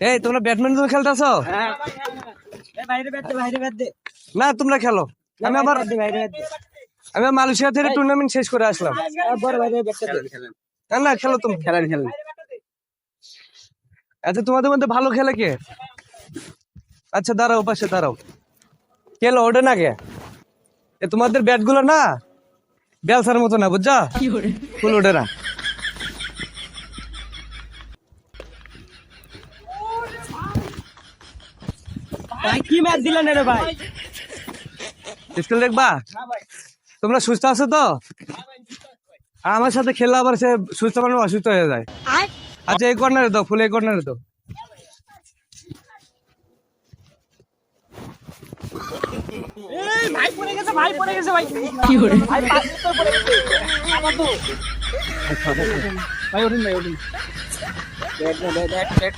এই তোমরা ব্যাডমিন্টন খেলতেছো? হ্যাঁ। এ বাইরে ব্যাট দে বাইরে ব্যাট দে। না তোমরা খেলো। আমি আবার আমি মালয়েশিয়া থেকে টুর্নামেন্ট শেষ করে আসলাম। না খেলো তুমি। খেলেন খেলেন। আচ্ছা তোমাদের মধ্যে ভালো খেলে কে? আচ্ছা দাঁড়াও পাশে দাঁড়াও। খেলো ওঠে না কে? তোমাদের ব্যাটগুলো না? বেলসার মতো না বুঝছা? ফুল ওঠে না। ভাই কি ম্যাচ দিলেন রে ভাই? স্কুল দেখবা? তোমরা সুস্থ আছো তো? আর আমার সাথে খেললে আবার সে সুস্থ মানুষ অসুস্থ হয়ে যায়। আচ্ছা এই কর্নারে দাও ফুল এই কর্নারে দাও। ভাই পড়ে ভাই পড়ে